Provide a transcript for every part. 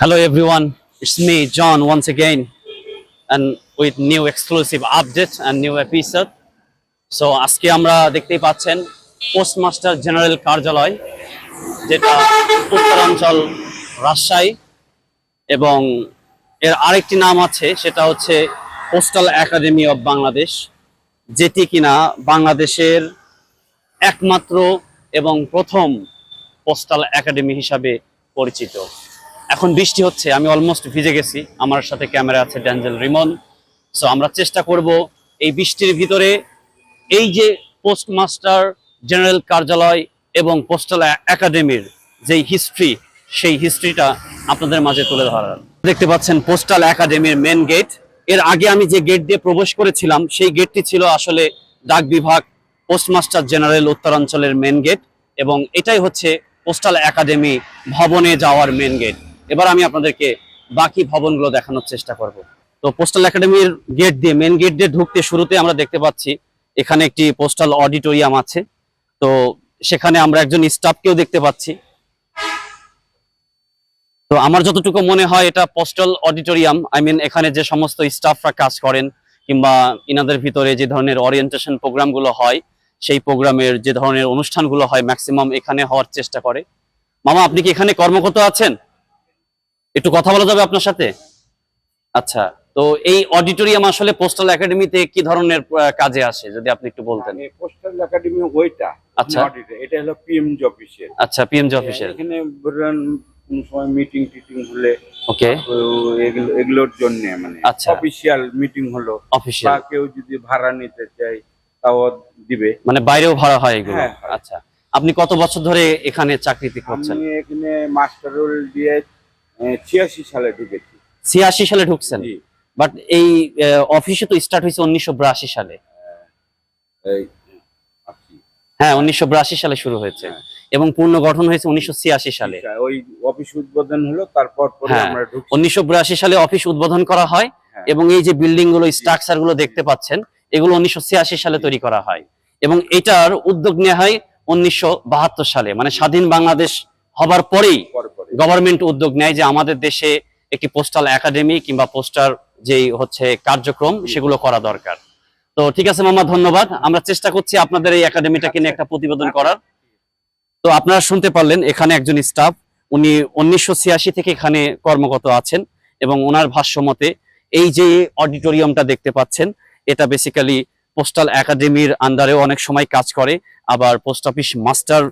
Hello everyone, it's me John once again and with new exclusive update and new episode. So আজকে আমরা দেখতেই পাচ্ছেন postmaster general কার্যালয় যেটা উত্তরাঞ্চল রাজশাহী এবং এর আরেকটি নাম আছে সেটা হচ্ছে পোস্টাল একাডেমি অফ বাংলাদেশ যেটি কিনা বাংলাদেশের একমাত্র এবং প্রথম পোস্টাল একাডেমি হিসাবে পরিচিত এখন বৃষ্টি হচ্ছে, আমি অলমোস্ট ভিজে গেছি। আমার সাথে ক্যামেরা আছে ড্যাঞ্জেল রিমন। সো আমরা চেষ্টা করব এই বৃষ্টির ভিতরে এই যে পোস্টমাস্টার, জেনারেল কার্যালয় এবং পোস্টাল একাডেমির যেই হিস্ট্রি সেই হিস্ট্রিটা আপনাদের মাঝে তুলে ধরার। দেখতে পাচ্ছেন পোস্টাল একাডেমির মেন গেটের আগে আমি যে গেট দিয়ে প্রবেশ করেছিলাম, সেই গেটটি ছিল আসলে ডাক বিভাগ পোস্টমাস্টার জেনারেল উত্তরাঞ্চলের মেন গেট এবং এটাই হচ্ছে পোস্টাল একাডেমি ভবনে যাওয়ার মেন গেট এবার আমি আপনাদেরকে বাকি ভবনগুলো দেখানোর চেষ্টা করব। তো পোস্টাল একাডেমির গেট দিয়ে মেন গেট দিয়ে ঢুকতে শুরুতে আমরা দেখতে পাচ্ছি, এখানে একটি পোস্টাল অডিটোরিয়াম আছে। তো সেখানে আমরা একজন স্টাফকেও দেখতে পাচ্ছি। তো আমার যতটুকু মনে হয় এটা পোস্টাল অডিটোরিয়াম আই মিন এখানে যে সমস্ত স্টাফরা কাজ করেন, কিংবা ইনাদের ভিতরে যে ধরনের ওরিয়েন্টেশন প্রোগ্রামগুলো হয়, সেই প্রোগ্রামের যে ধরনের অনুষ্ঠানগুলো হয় ম্যাক্সিমাম এখানে হওয়ার চেষ্টা করে। মামা, আপনি কি এখানে কর্মরত আছেন? একটু কথা বলা যাবে আপনার সাথে? আচ্ছা তো এই অডিটোরিয়াম আসলে পোস্টাল একাডেমিতে কি ধরনের কাজে আসে যদি আপনি একটু বলতেন? পোস্টাল একাডেমি ওইটা আচ্ছা। এটা। হলো পিএমজি অফিসের আচ্ছা পিএমজি অফিসের এখানে কোন সময় মিটিং টিটিং হলে ওকে। এগুলো এগুলোর জন্য মানে আচ্ছা। অফিসিয়াল মিটিং হলো। বা কেউ যদি ভাড়া নিতে চায় তাও দিবে। মানে বাইরেও ভাড়া হয় এগুলো? হ্যাঁ, আচ্ছা। আপনি কত বছর ধরে এখানে চাকরিতে করছেন? আমি এখানে মাস্টার রোল দিয়ে ছিয়াশি সালে ঢুকেছি। ছিয়াশি সালে ঢুকছেন? বাট এই অফিসে তো স্টার্ট হয়েছে উনিশশো বিরাশি সালে। এই, হ্যাঁ উনিশশো বিরাশি সালে শুরু হয়েছে। হ্যাঁ। এবং পূর্ণ গঠন হয়েছে উনিশশো ছিয়াশি সালে। ওই অফিস উদ্বোধন হলো তারপর হ্যাঁ, উনিশশো সালে অফিস উদ্বোধন করা হয় হ্যাঁ। এবং এই যে বিল্ডিংগুলো স্ট্রাকচারগুলো দেখতে পাচ্ছেন এগুলো উনিশশো ছিয়াশি সালে তৈরি করা হয়। এবং এটার উদ্যোগ নেওয়া হয় উনিশশো বাহাত্তর সালে। মানে স্বাধীন বাংলাদেশ হবার পরেই পরে পরে গভর্নমেন্ট উদ্যোগ নেয় যে আমাদের দেশে একটি পোস্টাল একাডেমি কিংবা পোস্টার যেই হচ্ছে কার্যক্রম সেগুলো করা দরকার। তো ঠিক আছে মামা ধন্যবাদ। আমরা চেষ্টা করছি আপনাদের এই একাডেমিটাকে নিয়ে একটা প্রতিবেদন করার। তো আপনারা শুনতে পারলেন এখানে একজন স্টাফ উনি উনিশশো ছিয়াশি থেকে এখানে কর্মগত আছেন এবং ওনার ভাষ্য মতে এই যে অডিটোরিয়ামটা দেখতে পাচ্ছেন এটা বেসিক্যালি পোস্টাল একাডেমির আন্ডারেও অনেক সময় কাজ করে। আবার পোস্ট অফিস মাস্টার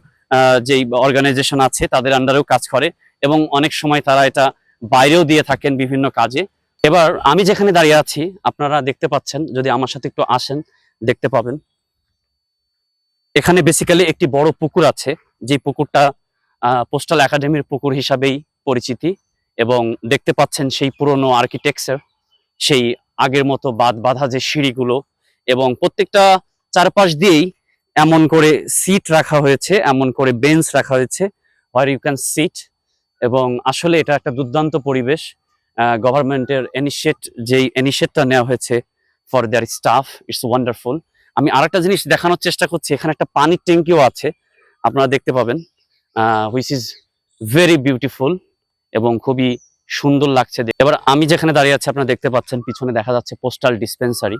যেই অর্গানাইজেশন আছে তাদের আন্ডারেও কাজ করে। এবং অনেক সময় তারা এটা বাইরেও দিয়ে থাকেন বিভিন্ন কাজে। এবার আমি যেখানে দাঁড়িয়ে আছি, আপনারা দেখতে পাচ্ছেন, যদি আমার সাথে একটু আসেন, দেখতে পাবেন। এখানে বেসিক্যালি একটি বড় পুকুর আছে, যে পুকুরটা পোস্টাল একাডেমির পুকুর হিসাবেই পরিচিতি এবং দেখতে পাচ্ছেন সেই পুরনো আর্কিটেকচার সেই আগের মতো বাদ বাঁধা যে সিঁড়িগুলো এবং প্রত্যেকটা চারপাশ দিয়েই এমন করে সিট রাখা হয়েছে, এমন করে বেঞ্চ রাখা হয়েছে হোয়ার ইউ ক্যান সিট এবং আসলে এটা একটা দুর্দান্ত পরিবেশ গভর্নমেন্টের এনিশিয়েট যেই এনিশিয়েটটা নেওয়া হয়েছে for their staff it's wonderful আমি আরেকটা জিনিস দেখানোর চেষ্টা করছি, এখানে একটা পানির ট্যাঙ্কিও আছে, আপনারা দেখতে পাবেন হুইচ ইজ ভেরি বিউটিফুল এবং খুবই সুন্দর লাগছে। এবার আমি যেখানে দাঁড়িয়ে আছি, আপনারা দেখতে পাচ্ছেন, পিছনে দেখা যাচ্ছে postal dispensary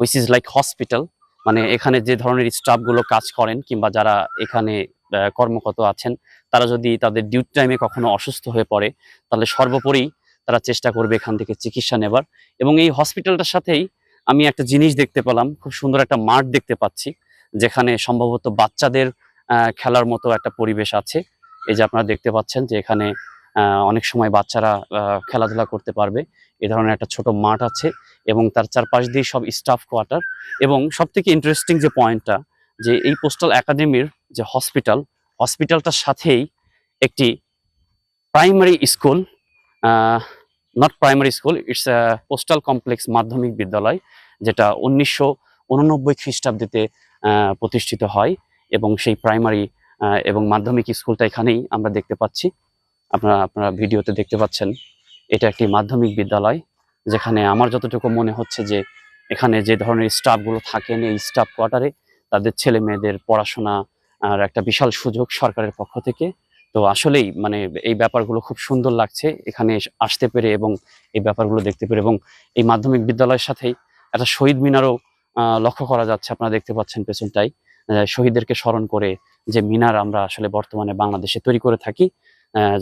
which is like hospital মানে এখানে যে ধরনের স্টাফগুলো কাজ করেন কিংবা যারা এখানে আহ, কর্মরত আছেন তারা যদি তাদের ডিউটি টাইমে কখনো অসুস্থ হয়ে পড়ে তাহলে সর্বোপরি তারা চেষ্টা করবে এখান থেকে চিকিৎসা নেবার। এবং এই হসপিটালটার সাথেই আমি একটা জিনিস দেখতে পেলাম খুব সুন্দর একটা মাঠ দেখতে পাচ্ছি যেখানে সম্ভবত বাচ্চাদের খেলার মতো একটা পরিবেশ আছে। এই যে আপনারা দেখতে পাচ্ছেন যে এখানে অনেক সময় বাচ্চারা খেলাধুলা করতে পারবে। এ ধরনের একটা ছোট মাঠ আছে এবং তার চারপাশ দিয়ে সব স্টাফ কোয়ার্টার এবং সব থেকে ইন্টারেস্টিং যে পয়েন্টটা যে এই পোস্টাল একাডেমির যে হসপিটাল হসপিটালটার সাথেই একটি primary school not primary school it's postal complex মাধ্যমিক বিদ্যালয় যেটা উনিশশো উননব্বই খ্রিস্টাব্দে আহ, প্রতিষ্ঠিত হয় এবং সেই প্রাইমারি এবং মাধ্যমিক স্কুলটা এখানেই আমরা দেখতে পাচ্ছি। আপনারা আপনারা ভিডিওতে দেখতে পাচ্ছেন এটা একটি মাধ্যমিক বিদ্যালয় যেখানে আমার যতটুকু মনে হচ্ছে যে এখানে যে ধরনের স্টাফগুলো থাকেন এই স্টাফ কোয়ার্টারে তাদের ছেলে মেয়েদের পড়াশোনা আর একটা বিশাল সুযোগ সরকারের পক্ষ থেকে। তো আসলেই মানে এই ব্যাপারগুলো খুব সুন্দর লাগছে এখানে আসতে পেরে এবং এই ব্যাপারগুলো দেখতে পেরে এবং এই মাধ্যমিক বিদ্যালয়ের সাথেই একটা শহীদ মিনারও লক্ষ্য করা যাচ্ছে আপনারা দেখতে পাচ্ছেন পেছনটাই। শহীদদেরকে স্মরণ করে যে মিনার আমরা আসলে বর্তমানে বাংলাদেশে তৈরি করে থাকি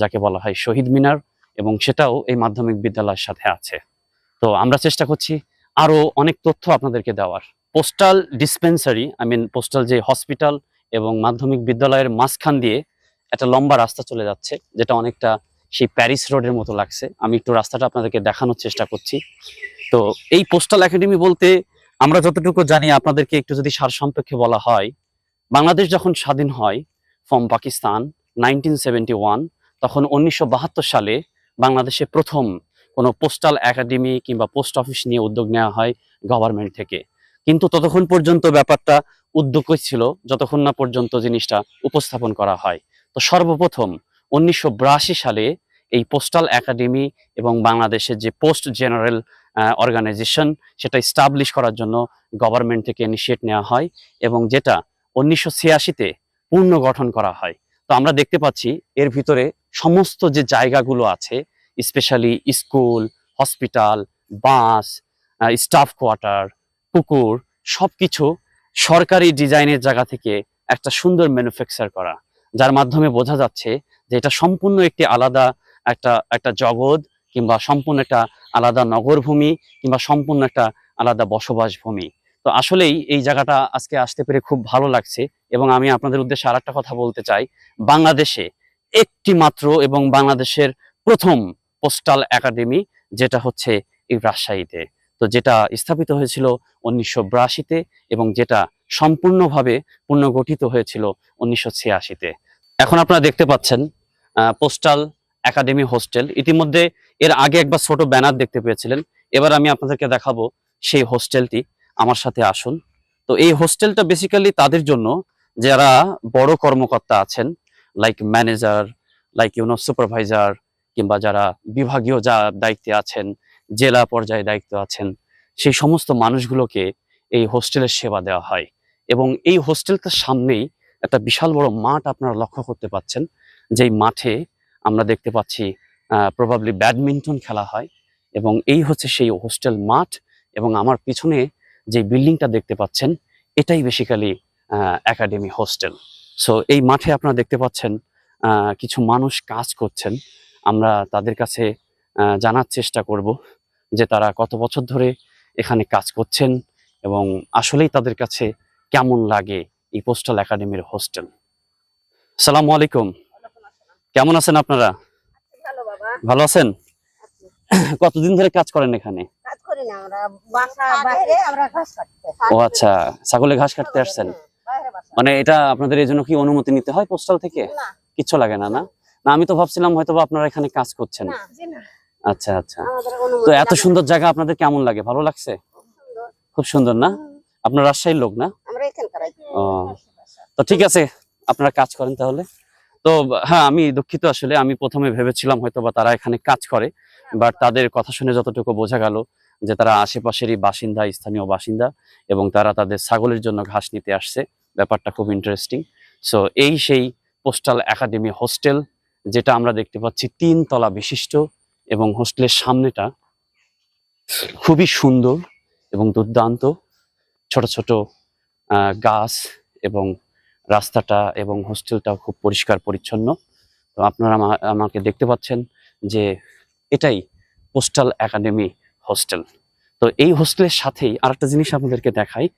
যাকে বলা হয় শহীদ মিনার এবং সেটাও এই মাধ্যমিক বিদ্যালয়ের সাথে আছে। তো আমরা চেষ্টা করছি আরও অনেক তথ্য আপনাদেরকে দেওয়ার। Postal dispensary, I mean postal যে হসপিটাল এবং মাধ্যমিক বিদ্যালয়ের মাঝখান দিয়ে একটা লম্বা রাস্তা চলে যাচ্ছে, যেটা অনেকটা সেই প্যারিস রোডের মতো লাগছে। আমি একটু রাস্তাটা আপনাদেরকে দেখানোর চেষ্টা করছি। তো এই পোস্টাল একাডেমি বলতে আমরা যতটুকু জানি, আপনাদেরকে একটু যদি সারসম্পেক্ষে বলা হয়, বাংলাদেশ যখন স্বাধীন হয় ফ্রম পাকিস্তান নাইনটিন তখন উনিশশো বাহাত্তর সালে বাংলাদেশে প্রথম কোনো পোস্টাল একাডেমি কিংবা পোস্ট অফিস নিয়ে উদ্যোগ নেওয়া হয় গভর্নমেন্ট থেকে। কিন্তু ততক্ষণ পর্যন্ত ব্যাপারটা উদ্যোগই ছিল যতক্ষণ না পর্যন্ত জিনিসটা উপস্থাপন করা হয়। তো সর্বপ্রথম উনিশশো বিরাশি সালে এই পোস্টাল একাডেমি এবং বাংলাদেশের যে পোস্ট জেনারেল অর্গানাইজেশন সেটা স্টাবলিশ করার জন্য গভর্নমেন্ট থেকে ইনিশিয়েট নেওয়া হয় এবং যেটা উনিশশো ছিয়াশিতে পূর্ণ গঠন করা হয়। তো আমরা দেখতে পাচ্ছি এর ভিতরে সমস্ত যে জায়গাগুলো আছে specially school hospital bus staff quarter পুকুর, সবকিছু সরকারি ডিজাইনের জায়গা থেকে একটা সুন্দর ম্যানুফ্যাকচার করা, যার মাধ্যমে বোঝা যাচ্ছে যে এটা সম্পূর্ণ একটি আলাদা একটা একটা জগৎ কিংবা সম্পূর্ণ একটা আলাদা নগরভূমি কিংবা সম্পূর্ণ একটা আলাদা বসবাস ভূমি তো আসলেই এই জায়গাটা আজকে আসতে পেরে খুব ভালো লাগছে এবং আমি আপনাদের উদ্দেশ্যে আর কথা বলতে চাই। বাংলাদেশে একটি মাত্র এবং বাংলাদেশের প্রথম পোস্টাল একাডেমি যেটা হচ্ছে এই রাজশাহীতে। তো যেটা স্থাপিত হয়েছিল উনিশশো বিরাশিতে এবং যেটা সম্পূর্ণভাবে পুনর্গঠিত হয়েছিল উনিশশো ছিয়াশিতে। এখন আপনারা দেখতে পাচ্ছেন পোস্টাল একাডেমি হোস্টেল ইতিমধ্যে এর আগে একবার ছোট ব্যানার দেখতে পেয়েছিলেন। এবার আমি আপনাদেরকে দেখাবো সেই হোস্টেলটি আমার সাথে আসুন। তো এই হোস্টেলটা বেসিক্যালি তাদের জন্য যারা বড় কর্মকর্তা আছেন like manager like you know supervisor কিংবা যারা বিভাগীয় যা দায়িত্বে আছেন জেলা পর্যায়ে দায়িত্ব আছেন, সেই সমস্ত মানুষগুলোকে এই হোস্টেলের সেবা দেওয়া হয় এবং এই হোস্টেলটার সামনেই একটা বিশাল বড় মাঠ আপনারা লক্ষ্য করতে পাচ্ছেন, যেই মাঠে আমরা দেখতে পাচ্ছি প্রবাবলি ব্যাডমিন্টন খেলা হয় এবং এই হচ্ছে সেই হোস্টেল মাঠ এবং আমার পিছনে যে বিল্ডিংটা দেখতে পাচ্ছেন, এটাই বেসিক্যালি একাডেমি হোস্টেল সো এই মাঠে আপনারা দেখতে পাচ্ছেন কিছু মানুষ কাজ করছেন, আমরা তাদের কাছে জানার চেষ্টা করব। যে তারা কত বছর ধরে এখানে কাজ করছেন এবং আসলেই তাদের কাছে কেমন লাগে এই পোস্টাল একাডেমির হোস্টেল। সালামু আলাইকুম। কেমন আছেন আপনারা? ভালো আছেন? কতদিন ধরে কাজ করেন এখানে? ও আচ্ছা ছাগলে ঘাস কাটতে আসছেন। মানে এটা আপনাদের এই জন্য কি অনুমতি নিতে হয় পোস্টাল থেকে? কিচ্ছু লাগে না না? না আমি তো ভাবছিলাম হয়তো আপনারা এখানে কাজ করছেন। আচ্ছা আচ্ছা। তো এত সুন্দর জায়গা আপনাদের কেমন লাগে? ভালো লাগছে? খুব সুন্দর। না? আপনার রাজশাহীর লোক না? ও। তো ঠিক আছে আপনারা কাজ করেন তাহলে। তো হ্যাঁ আমি দুঃখিত আসলে। আমি প্রথমে ভেবেছিলাম হয়তো বা তারা এখানে কাজ করে বাট তাদের কথা শুনে যতটুকু বোঝা গেল যে তারা আশেপাশেরই বাসিন্দা স্থানীয় বাসিন্দা এবং তারা তাদের ছাগলের জন্য ঘাস নিতে আসছে। ব্যাপারটা খুব ইন্টারেস্টিং সো এই সেই পোস্টাল একাডেমি হোস্টেল যেটা আমরা দেখতে পাচ্ছি তিন তলা বিশিষ্ট। এবং হোস্টেলের সামনেটা খুবই সুন্দর এবং দুর্দান্ত। ছোট ছোট গাছ এবং রাস্তাটা এবং হোস্টেলটাও খুব পরিষ্কার পরিচ্ছন্ন। তো আপনারা আমা- আমাকে দেখতে পাচ্ছেন যে এটাই পোস্টাল একাডেমি হোস্টেল। তো এই হোস্টেলের সাথেই আরেকটা জিনিস আপনাদেরকে দেখাই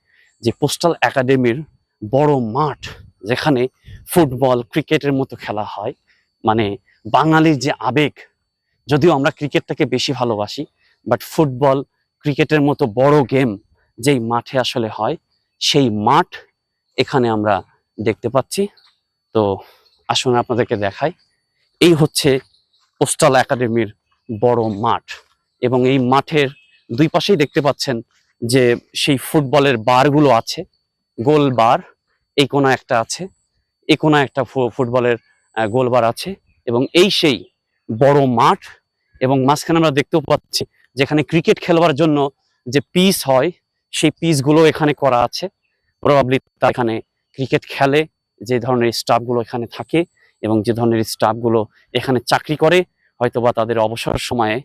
যে পোস্টাল একাডেমির বড় মাঠ যেখানে ফুটবল, ক্রিকেটের মতো খেলা হয়। মানে বাঙালির যে আবেগ যদিও আমরা ক্রিকেটটাকে বেশি ভালোবাসি বাট ফুটবল ক্রিকেটের মতো বড় গেম যেই মাঠে আসলে হয়, সেই মাঠ এখানে আমরা দেখতে পাচ্ছি। তো আসুন আপনাদেরকে দেখাই। এই হচ্ছে পোস্টাল একাডেমির বড় মাঠ এবং এই মাঠের দুই পাশেই দেখতে পাচ্ছেন যে সেই ফুটবলের বারগুলো আছে, গোল বার, এই কোনা একটা আছে, এই কোনা একটা ফুটবলের গোল বার আছে এবং এই সেই বড় মাঠ এবং মাঝখানে আমরা দেখতেও পাচ্ছি যেখানে ক্রিকেট খেলবার জন্য যে পিস হয়, সেই পিসগুলো এখানে করা আছে। প্রবাবলি তারা এখানে ক্রিকেট খেলে, যে ধরনের স্টাফগুলো এখানে থাকে এবং যে ধরনের স্টাফগুলো এখানে চাকরি করে, হয়তোবা তাদের অবসর সময়ে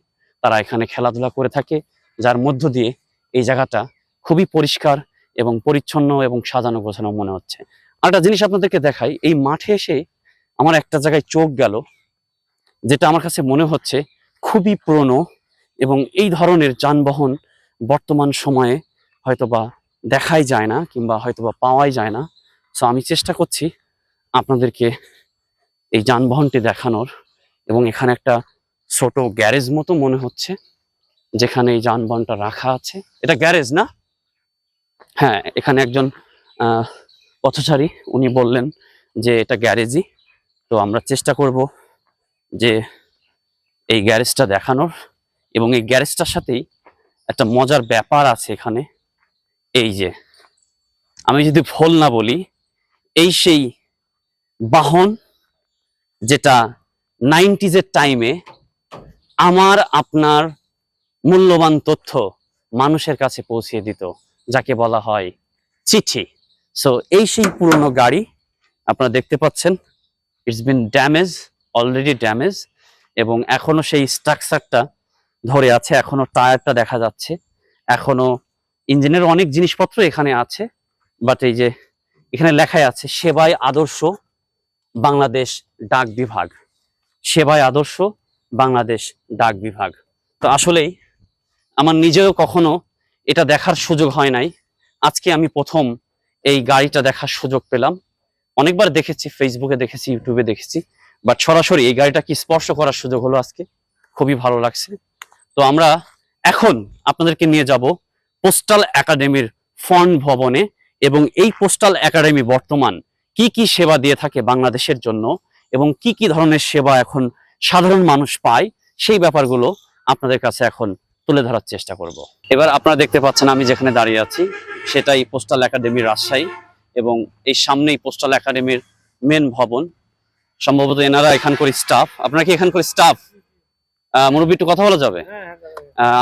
তারা এখানে খেলাধুলা করে থাকে। যার মধ্য দিয়ে এই জায়গাটা খুবই পরিষ্কার এবং পরিচ্ছন্ন এবং সাজানো গোছানো মনে হচ্ছে। আর একটা জিনিস আপনাদেরকে দেখাই, এই মাঠে এসে আমার একটা জায়গায় চোখ গেল। যেটা আমার কাছে মনে হচ্ছে খুবই পুরনো এবং এই ধরনের যানবাহন বর্তমান সময়ে হয়তোবা দেখাই যায় না কিংবা হয়তোবা পাওয়াই যায় না। সো আমি চেষ্টা করছি আপনাদেরকে এই যানবাহনটি দেখানোর এবং এখানে একটা ছোট গ্যারেজ মতো মনে হচ্ছে যেখানে এই যানবাহনটা রাখা আছে। এটা গ্যারেজ না? হ্যাঁ এখানে একজন পথচারী উনি বললেন যে এটা গ্যারেজই। তো আমরা চেষ্টা করব যে এই গ্যারেজটা দেখানোর এবং এই গ্যারেজটার সাথেই একটা মজার ব্যাপার আছে এখানে। এই যে, আমি যদি ভুল না বলি, এই সেই বাহন যেটা নাইনটিজের টাইমে আমার, আপনার মূল্যবান তথ্য মানুষের কাছে পৌঁছিয়ে দিত, যাকে বলা হয় চিঠি। সো এই সেই পুরনো গাড়ি আপনারা দেখতে পাচ্ছেন। It's been damage already damage এবং এখনও সেই স্ট্রাকচারটা ধরে আছে, এখনও টায়ারটা দেখা যাচ্ছে, এখনও ইঞ্জিনের অনেক জিনিসপত্র এখানে আছে বাট এই যে এখানে লেখাই আছে সেবায় আদর্শ বাংলাদেশ ডাক বিভাগ। সেবায় আদর্শ বাংলাদেশ ডাক বিভাগ। তো আসলেই আমার নিজেও কখনো এটা দেখার সুযোগ হয় নাই। আজকে আমি প্রথম এই গাড়িটা দেখার সুযোগ পেলাম। অনেকবার দেখেছি ফেসবুকে দেখেছি ইউটিউবে দেখেছি। বাট সরাসরি এই গাড়িটা কি স্পর্শ করার সুযোগ হলো আজকে। খুবই ভালো লাগছে। তো আমরা এখন আপনাদেরকে নিয়ে যাব পোস্টাল একাডেমির ফন্ড ভবনে এবং এই পোস্টাল একাডেমি বর্তমান কি কি সেবা দিয়ে থাকে বাংলাদেশের জন্য এবং কি কি ধরনের সেবা এখন সাধারণ মানুষ পায় সেই ব্যাপারগুলো আপনাদের কাছে এখন তুলে ধরার চেষ্টা করব। এবার আপনারা দেখতে পাচ্ছেন আমি যেখানে দাঁড়িয়ে আছি সেটাই পোস্টাল একাডেমি রাজশাহী এবং এই সামনেই পোস্টাল একাডেমির মেন ভবন। সম্ভবত এনারা এখানকার স্টাফ আপনারা কি এখানকার স্টাফ মুরব্বী একটু কথা বলা যাবে?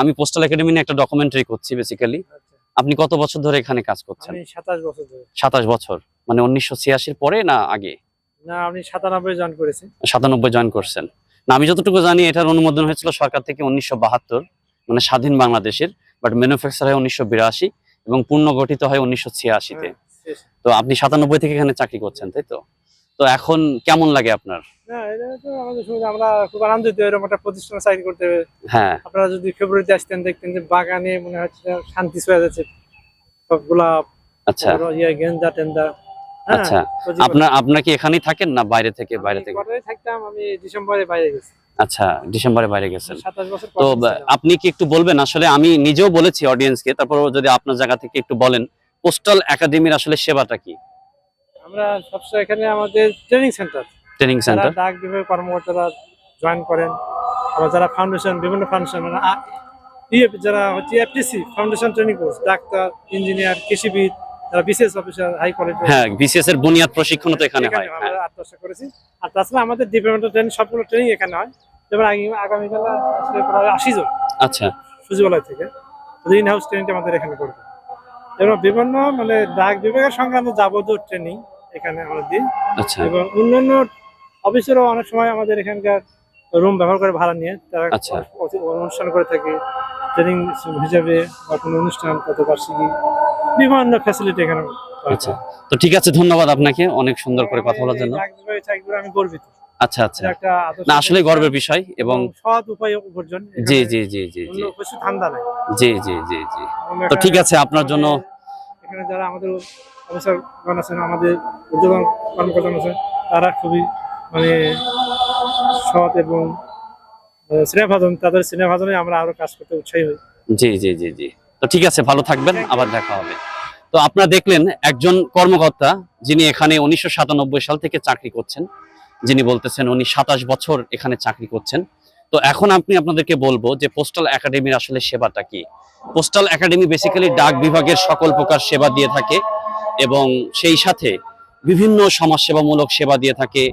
আমি পোস্টাল একাডেমি নিয়ে একটা ডকুমেন্টারি করছি বেসিক্যালি আপনি কত বছর ধরে এখানে কাজ করছেন? সাতাশ বছর মানে উনিশশো ছিয়াশির পরে না আগে? না আমি সাতানব্বই জয়েন করেছি। সাতানব্বই জয়েন করছেন। না আমি যতটুকু জানি এটার অনুমোদন হয়েছিল সরকার থেকে উনিশশো বাহাত্তর মানে স্বাধীন বাংলাদেশের বাট ম্যানুফ্যাকচার হয় উনিশশো বিরাশি এবং পূর্ণ গঠিত হয় উনিশশো ছিয়াশিতে। হ্যাঁ, তো আপনি সাতানব্বই থেকে এখানে চাকরি করছেন তাই তো? তো এখন কেমন লাগে আপনার? আমরা খুব আনন্দিত এরকম একটা প্রতিষ্ঠানে চাকরি করতে। হ্যাঁ। আপনারা যদি ফেব্রুয়ারিতে আসতেন দেখতেন যে বাগানে মনে হচ্ছে শান্তি ছয়ে যাচ্ছে। সবগুলা আচ্ছা। ইয়ে গেন্দা টেন্দা হ্যাঁ, আচ্ছা। আপনার আপনার কি এখানেই থাকেন না বাইরে থেকে বাইরে থেকে? থাকতাম আমি ডিসেম্বরে বাইরে গেছি। আচ্ছা ডিসেম্বরে বাইরে গেছেন। তো। আপনি কি একটু বলবেন? আসলে আমি নিজেও বলেছি অডিয়েন্সকে তারপর যদি আপনার জায়গা থেকে একটু বলেন পোস্টাল একাডেমির আসলে সেবাটা কি? আমরা সবসময় এখানে আমাদের ট্রেনিং সেন্টার ট্রেনিং সেন্টার ডাক বিভাগের কর্মকর্তারা জয়েন করেন আবার যারা ফাউন্ডেশন বিভিন্ন ফাউন্ডেশন মানে ইয়ে যারা হচ্ছে FTC foundation training course doctor engineer কৃষিবিদ যারা বিসিএস অফিসার হাই কলেজ হ্যাঁ বিসিএস এর বুনিয়াদ প্রশিক্ষণ তো এখানে হয়। আমরা হ্যাঁ। দশটা করেছি। আর তাছাড়া আমাদের ডিপার্টমেন্টাল ট্রেনিং সবগুলো ট্রেনিং এখানে হয়। যেমন আগামী- আগামীকাল আসলে প্রায় আশি জন আচ্ছা। সচিবালয় থেকে ইন হাউস ট্রেনিংটা আমাদের এখানে করবে। এবং বিভিন্ন মানে ডাক বিভাগের সংক্রান্ত যাবতীয় ট্রেনিং এখানে আমরা দিই। আচ্ছা। এবং অন্যান্য অফিসেরও অনেক সময় আমাদের এখানকার রুম ব্যবহার করে ভাড়া নিয়ে তারা আচ্ছা। অনুষ্ঠান করে থাকে ট্রেনিং হিসাবে বা কোনো অনুষ্ঠান কত বার্ষিকী বিভিন্ন ফ্যাসিলিটি এখানে আচ্ছা। তো ঠিক আছে ধন্যবাদ আপনাকে অনেক সুন্দর করে কথা বলার জন্য। আমি গর্বিত। আচ্ছা আচ্ছা। না আসলে গর্বের বিষয় এবং সৎ উপায় উপার্জন। জি জি জি জি জি। জি জি জি জি। তো ঠিক আছে আপনার জন্য এখানে যারা আমাদের অফিসারগণ আছেন আমাদের উদ্যোগন কর্মকর্তা আছেন তারা খুবই মানে সৎ এবং স্নেহভাজন। তাদের স্নেহভাজনে আমরা আরও কাজ করতে উৎসাহী হই। জি জি জি জি। তো ঠিক আছে ভালো থাকবেন আবার দেখা হবে। তো আপনারা দেখলেন একজন কর্মকর্তা যিনি এখানে উনিশশো সাতানব্বই সাল থেকে চাকরি করছেন যিনি বলতেছেন উনি সাতাশ বছর এখানে চাকরি করছেন। তো এখন আপনি আপনাদেরকে বলব যে পোস্টাল একাডেমির আসলে সেবাটা কি? পোস্টাল একাডেমি বেসিক্যালি ডাক বিভাগের সকল প্রকার সেবা দিয়ে থাকে এবং সেই সাথে বিভিন্ন সমাজসেবামূলক সেবা দিয়ে থাকে,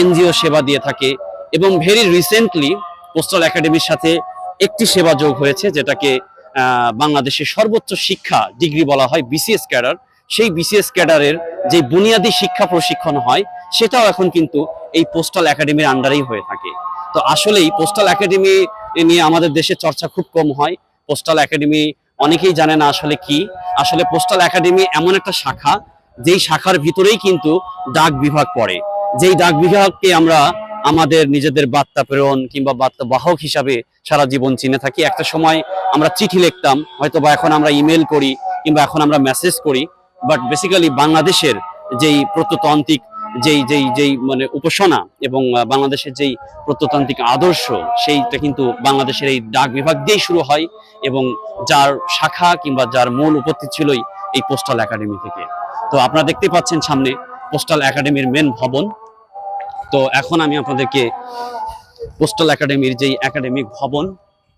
এনজিও সেবা দিয়ে থাকে এবং ভেরি রিসেন্টলি পোস্টাল একাডেমির সাথে একটি সেবা যোগ হয়েছে যেটাকে বাংলাদেশের সর্বোচ্চ শিক্ষা ডিগ্রি বলা হয় বিসিএস ক্যাডার সেই বিসিএস ক্যাডারের যে বুনিয়াদী শিক্ষা প্রশিক্ষণ হয়, সেটাও এখন কিন্তু এই পোস্টাল একাডেমির আন্ডারেই হয়ে থাকে। তো আসলেই পোস্টাল একাডেমি নিয়ে আমাদের দেশে চর্চা খুব কম হয়। পোস্টাল একাডেমি অনেকেই জানে না আসলে কি। আসলে পোস্টাল একাডেমি এমন একটা শাখা, যেই শাখার ভিতরেই কিন্তু ডাক বিভাগ পড়ে। যেই ডাক বিভাগকে আমরা আমাদের নিজেদের বার্তা প্রেরণ কিংবা বার্তা বাহক হিসাবে সারা জীবন চিনে থাকি। একটা সময় আমরা চিঠি লিখতাম হয়তো বা এখন আমরা ইমেল করি কিংবা এখন আমরা মেসেজ করি। বাট বেসিক্যালি বাংলাদেশের যেই প্রত্নতান্ত্রিক যেই যেই যেই মানে উপাসনা এবং বাংলাদেশের যেই প্রত্নতান্ত্রিক আদর্শ, সেইটা কিন্তু বাংলাদেশের এই ডাক বিভাগ দিয়েই শুরু হয় এবং যার শাখা কিংবা যার মূল উপস্থিত ছিলই এই পোস্টাল একাডেমি থেকে। তো আপনারা দেখতে পাচ্ছেন সামনে পোস্টাল একাডেমির মেন ভবন। তো এখন আমি আপনাদেরকে পোস্টাল একাডেমির যেই একাডেমিক ভবন,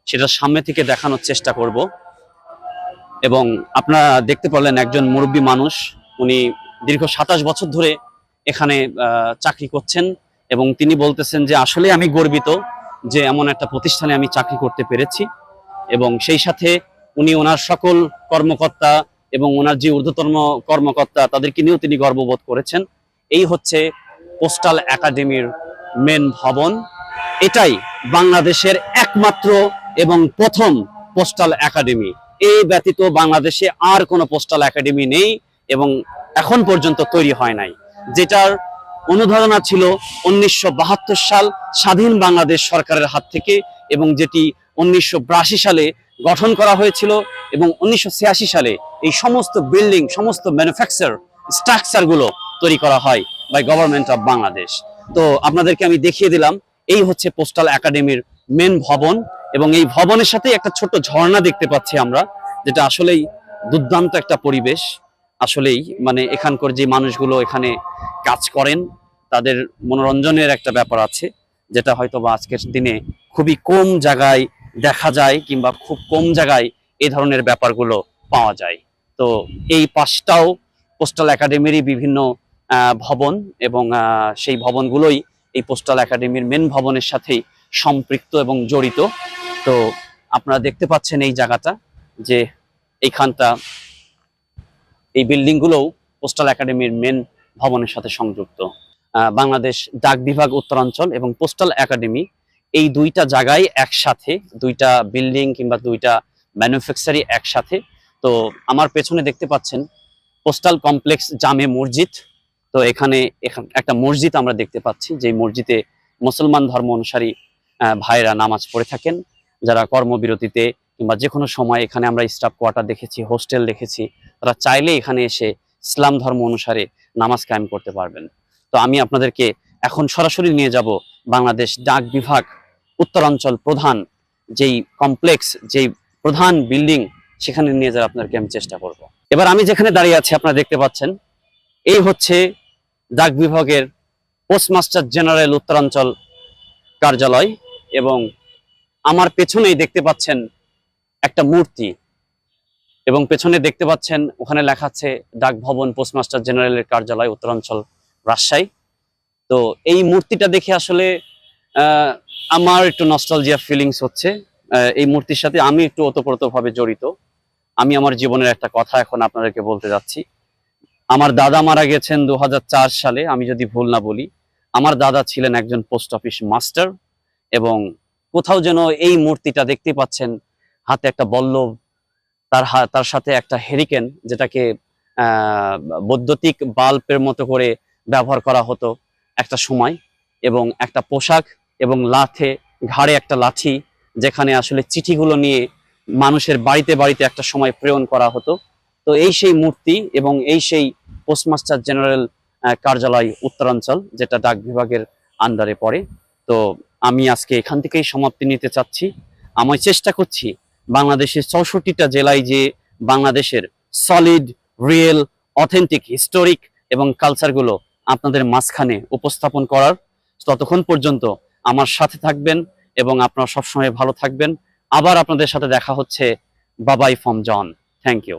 সেটা সামনে থেকে দেখানোর চেষ্টা করব। এবং আপনারা দেখতে পারলেন একজন মুরব্বী মানুষ, উনি দীর্ঘ সাতাশ বছর ধরে এখানে চাকরি করছেন এবং তিনি বলতেছেন যে আসলে আমি গর্বিত যে এমন একটা প্রতিষ্ঠানে আমি চাকরি করতে পেরেছি এবং সেই সাথে উনি ওনার সকল কর্মকর্তা এবং ওনার যে ঊর্ধ্বতম কর্মকর্তা, তাদেরকে নিয়েও তিনি গর্ববোধ করেছেন। এই হচ্ছে পোস্টাল একাডেমির মেন ভবন। এটাই বাংলাদেশের একমাত্র এবং প্রথম পোস্টাল একাডেমি। এই ব্যতীত বাংলাদেশে আর কোনো পোস্টাল একাডেমি নেই এবং এখন পর্যন্ত তৈরি হয় নাই। যেটার অনুধারণা ছিল উনিশশো বাহাত্তর সাল স্বাধীন বাংলাদেশ সরকারের হাত থেকে এবং যেটি উনিশশো সালে গঠন করা হয়েছিল এবং উনিশশো ছিয়াশি সালে এই সমস্ত বিল্ডিং সমস্ত ম্যানুফ্যাকচার স্ট্রাকচারগুলো তৈরি করা হয় বাই গভর্নমেন্ট অফ বাংলাদেশ। তো আপনাদেরকে আমি দেখিয়ে দিলাম, এই হচ্ছে পোস্টাল একাডেমির মেন ভবন এবং এই ভবনের সাথে একটা ছোট্ট ঝর্ণা দেখতে পাচ্ছি আমরা, যেটা আসলেই দুর্দান্ত একটা পরিবেশ। আসলেই মানে এখানকার যে মানুষগুলো এখানে কাজ করেন, তাদের মনোরঞ্জনের একটা ব্যাপার আছে, যেটা হয়তো বা আজকের দিনে খুবই কম জায়গায় দেখা যায় কিংবা খুব কম জায়গায় এই ধরনের ব্যাপারগুলো পাওয়া যায়। তো এই পাশটাও পোস্টাল একাডেমিরই বিভিন্ন ভবন এবং সেই ভবনগুলোই এই পোস্টাল একাডেমির মেন ভবনের সাথেই সম্পৃক্ত এবং জড়িত। তো আপনারা দেখতে পাচ্ছেন এই জায়গাটা যে এইখানটা এই বিল্ডিংগুলোও পোস্টাল একাডেমির মেন ভবনের সাথে সংযুক্ত। বাংলাদেশ ডাক বিভাগ উত্তরাঞ্চল এবং পোস্টাল একাডেমি এই দুইটা জায়গায় একসাথে, দুইটা বিল্ডিং কিংবা দুইটা ম্যানুফ্যাকচারি একসাথে। তো আমার পেছনে দেখতে পাচ্ছেন পোস্টাল কমপ্লেক্স জামে মসজিদ। তো এখানে একটা মসজিদ আমরা দেখতে পাচ্ছি যে মসজিদে মুসলমান ধর্ম অনুসারী ভাইরা নামাজ পড়ে থাকেন, যারা কর্মবিরতিতে কিংবা যে কোনো সময় এখানে আমরা স্টাফ কোয়ার্টার দেখেছি, হোস্টেল দেখেছি তারা চাইলে এখানে এসে ইসলাম ধর্ম অনুসারে নামাজ কায়েম করতে পারবেন। তো আমি আপনাদেরকে এখন সরাসরি নিয়ে যাব বাংলাদেশ ডাক বিভাগ উত্তরাঞ্চল প্রধান যেই কমপ্লেক্স যেই প্রধান বিল্ডিং সেখানে নিয়ে যাওয়ার আপনাদেরকে আমি চেষ্টা করব। এবার আমি যেখানে দাঁড়িয়ে আছি, আপনারা দেখতে পাচ্ছেন, এই হচ্ছে ডাক বিভাগের পোস্টমাস্টার জেনারেল উত্তরাঞ্চল কার্যালয় এবং আমার পেছনেই দেখতে পাচ্ছেন একটা মূর্তি। এবং পেছনে দেখতে পাচ্ছেন, ওখানে লেখা আছে ডাক ভবন পোস্টমাস্টার জেনারেলের কার্যালয়, উত্তরাঞ্চল, রাজশাহী। তো এই মূর্তিটা দেখে আসলে আমার একটু নস্টালজিয়া ফিলিংস হচ্ছে। এই মূর্তির সাথে আমি একটু ওতপ্রোতভাবে জড়িত। আমি আমার জীবনের একটা কথা এখন আপনাদেরকে বলতে যাচ্ছি। আমার দাদা মারা গেছেন দু হাজার চার সালে, আমি যদি ভুল না বলি। আমার দাদা ছিলেন একজন পোস্ট অফিস মাস্টার এবং কোথাও যেন এই মূর্তিটা দেখতে পাচ্ছেন, হাতে একটা বল্লভ তার তার সাথে একটা হেরিকেন যেটাকে বৈদ্যুতিক বাল্বের মতো করে ব্যবহার করা হতো একটা সময় এবং একটা পোশাক এবং লাথে, ঘাড়ে একটা লাঠি যেখানে আসলে চিঠিগুলো নিয়ে মানুষের বাড়িতে বাড়িতে একটা সময় প্রেরণ করা হতো। তো এই সেই মূর্তি এবং এই সেই পোস্টমাস্টার জেনারেল কার্যালয় উত্তরাঞ্চল যেটা ডাক বিভাগের আন্ডারে পড়ে। তো আমি আজকে এখান থেকেই সমাপ্তি নিতে চাচ্ছি। আমি চেষ্টা করছি বাংলাদেশের চৌষট্টিটা জেলায় যে বাংলাদেশের সলিড রিয়েল অথেন্টিক হিস্টোরিক এবং কালচারগুলো আপনাদের মাঝখানে উপস্থাপন করার ততক্ষণ পর্যন্ত আমার সাথে থাকবেন এবং আপনারা সবসময় ভালো থাকবেন। আবার আপনাদের সাথে দেখা হচ্ছে, বাবাই ফম জন থ্যাংক ইউ